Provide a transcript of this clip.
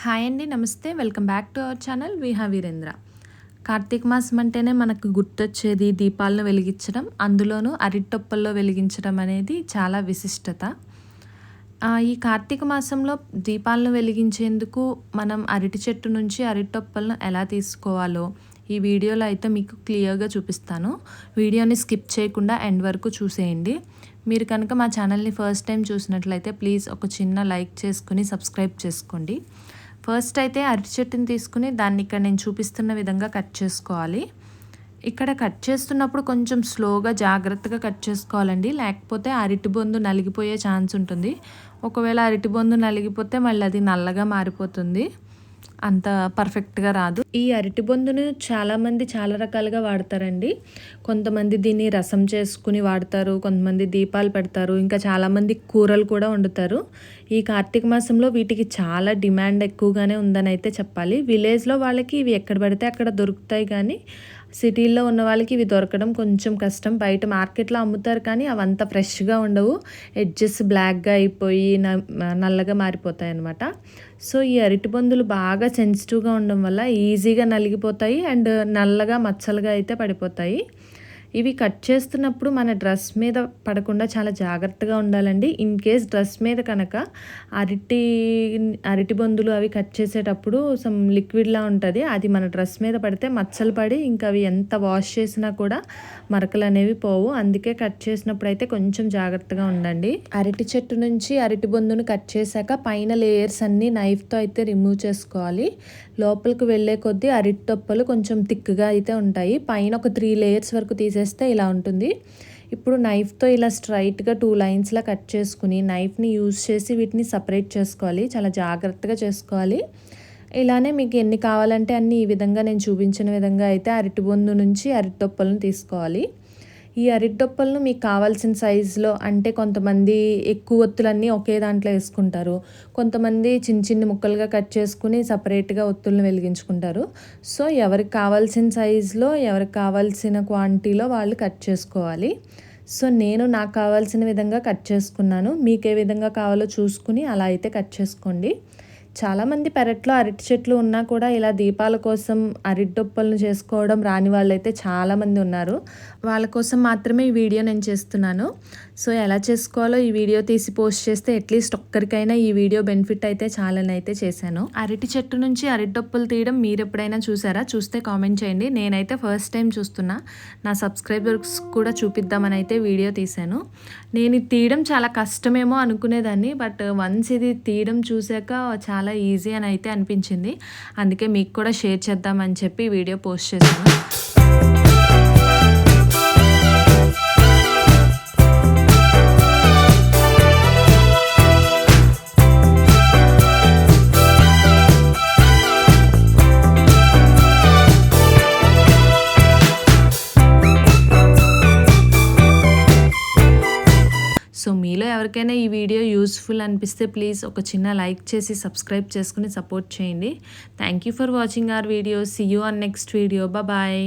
Hi అండి నమస్తే. Welcome back to our channel. Viha Veerendra. Karthika మాసం అంటేనే మనకు గుర్తొచ్చేది దీపాలను వెలిగించడం అందులోనూ అరిటొప్పల్లో వెలిగించడం అనేది చాలా విశిష్టత. ఈ కార్తీక మాసంలో దీపాలను వెలిగించేందుకు మనం అరటి చెట్టు నుంచి అరిటొప్పలను ఎలా తీసుకోవాలో ఈ వీడియోలో అయితే మీకు క్లియర్గా చూపిస్తాను. వీడియోని స్కిప్ చేయకుండా ఎండ్ వరకు చూసేయండి. మీరు కనుక మా ఛానల్ని ఫస్ట్ టైం చూసినట్లయితే ప్లీజ్ ఒక చిన్న లైక్ చేసుకుని సబ్స్క్రైబ్ చేసుకోండి. ఫస్ట్ అయితే అరటి చెట్టుని తీసుకుని దాన్ని ఇక్కడ నేను చూపిస్తున్న విధంగా కట్ చేసుకోవాలి. ఇక్కడ కట్ చేస్తున్నప్పుడు కొంచెం స్లోగా జాగ్రత్తగా కట్ చేసుకోవాలండి. లేకపోతే అరటి బొందు నలిగిపోయే ఛాన్స్ ఉంటుంది. ఒకవేళ అరటి బొందు నలిగిపోతే మళ్ళీ అది నల్లగా మారిపోతుంది. అంత పర్ఫెక్ట్గా రాదు. ఈ అరటి బొందును చాలామంది చాలా రకాలుగా వాడతారండి. కొంతమంది దీన్ని రసం చేసుకుని వాడతారు కొంతమంది దీపాలు పెడతారు ఇంకా చాలామంది కూరలు కూడా వండుతారు. ఈ కార్తీక మాసంలో వీటికి చాలా డిమాండ్ ఎక్కువగానే ఉందని అయితే చెప్పాలి. విలేజ్లో వాళ్ళకి ఇవి ఎక్కడ పడితే అక్కడ దొరుకుతాయి కానీ సిటీల్లో ఉన్న వాళ్ళకి ఇవి దొరకడం కొంచెం కష్టం. బయట మార్కెట్లో అమ్ముతారు కానీ అవంతా ఫ్రెష్గా ఉండవు. ఎడ్జెస్ బ్లాక్గా అయిపోయి నల్లగా మారిపోతాయి అనమాట సో ఈ అరటి పందులు బాగా సెన్సిటివ్గా ఉండడం వల్ల ఈజీగా నలిగిపోతాయి అండ్ నల్లగా మచ్చలుగా అయితే పడిపోతాయి. ఇవి కట్ చేస్తున్నప్పుడు మన డ్రెస్ మీద పడకుండా చాలా జాగ్రత్తగా ఉండాలండి. ఇన్ కేస్ డ్రెస్ మీద కనుక అరటి అరటి బొందులు అవి కట్ చేసేటప్పుడు సమ్ లిక్విడ్లా ఉంటుంది. అది మన డ్రెస్ మీద పడితే మచ్చలు పడి ఇంకా అవి ఎంత వాష్ చేసినా కూడా మరకలు అనేవి పోవు. అందుకే కట్ చేసినప్పుడు అయితే కొంచెం జాగ్రత్తగా ఉండండి. అరటి చెట్టు నుంచి అరటి బొందును కట్ చేశాక పైన లేయర్స్ అన్నీ నైఫ్తో అయితే రిమూవ్ చేసుకోవాలి. లోపలికి వెళ్ళే కొద్దీ అరటి కొంచెం థిక్గా అయితే ఉంటాయి. పైన ఒక త్రీ లేయర్స్ వరకు తీసేస్తే ఇలా ఉంటుంది. ఇప్పుడు నైఫ్తో ఇలా స్ట్రైట్గా టూ లైన్స్లా కట్ చేసుకుని నైఫ్ని యూజ్ చేసి వీటిని సపరేట్ చేసుకోవాలి. చాలా జాగ్రత్తగా చేసుకోవాలి. ఇలానే మీకు ఎన్ని కావాలంటే అన్ని ఈ విధంగా నేను చూపించిన విధంగా అయితే అరటి బొందు నుంచి అరటి తొప్పలను తీసుకోవాలి. ఈ అరిటొప్పలను మీకు కావాల్సిన సైజులో అంటే కొంతమంది ఎక్కువ ఒత్తులన్నీ ఒకే దాంట్లో వేసుకుంటారు. కొంతమంది చిన్న చిన్న ముక్కలుగా కట్ చేసుకుని సపరేట్గా ఒత్తులను వెలిగించుకుంటారు. సో ఎవరికి కావాల్సిన సైజులో ఎవరికి కావాల్సిన క్వాంటిటీలో వాళ్ళు కట్ చేసుకోవాలి. సో నేను నాకు కావాల్సిన విధంగా కట్ చేసుకున్నాను. మీకు ఏ విధంగా కావాలో చూసుకుని అలా అయితే కట్ చేసుకోండి. చాలామంది పెరట్లో అరటి చెట్లు ఉన్నా కూడా ఇలా దీపాల కోసం అరటి డొప్పలను చేసుకోవడం రాని వాళ్ళైతే చాలామంది ఉన్నారు. వాళ్ళ కోసం మాత్రమే ఈ వీడియో నేను చేస్తున్నాను. సో ఎలా చేసుకోవాలో ఈ వీడియో తీసి పోస్ట్ చేస్తే అట్లీస్ట్ ఒక్కరికైనా ఈ వీడియో బెనిఫిట్ అయితే చాలని అయితే చేశాను. అరటి చెట్టు నుంచి అరటిడొప్పలు తీయడం మీరు ఎప్పుడైనా చూసారా? చూస్తే కామెంట్ చేయండి. నేనైతే ఫస్ట్ టైం చూస్తున్నా. నా సబ్స్క్రైబర్స్ కూడా చూపిద్దామని అయితే వీడియో తీశాను. నేను తీయడం చాలా కష్టమేమో అనుకునేదాన్ని. బట్ వన్స్ ఇది తీయడం చూసాక చాలా చాలా ఈజీ అని అయితే అనిపించింది. అందుకే మీకు కూడా షేర్ చేద్దామని చెప్పి వీడియో పోస్ట్ చేశాను. ఎవరికైనా ఈ వీడియో యూస్ఫుల్ అనిపిస్తే ప్లీజ్ ఒక చిన్న లైక్ చేసి సబ్స్క్రైబ్ చేసుకుని సపోర్ట్ చేయండి. Thank you for watching our video see you on next video bye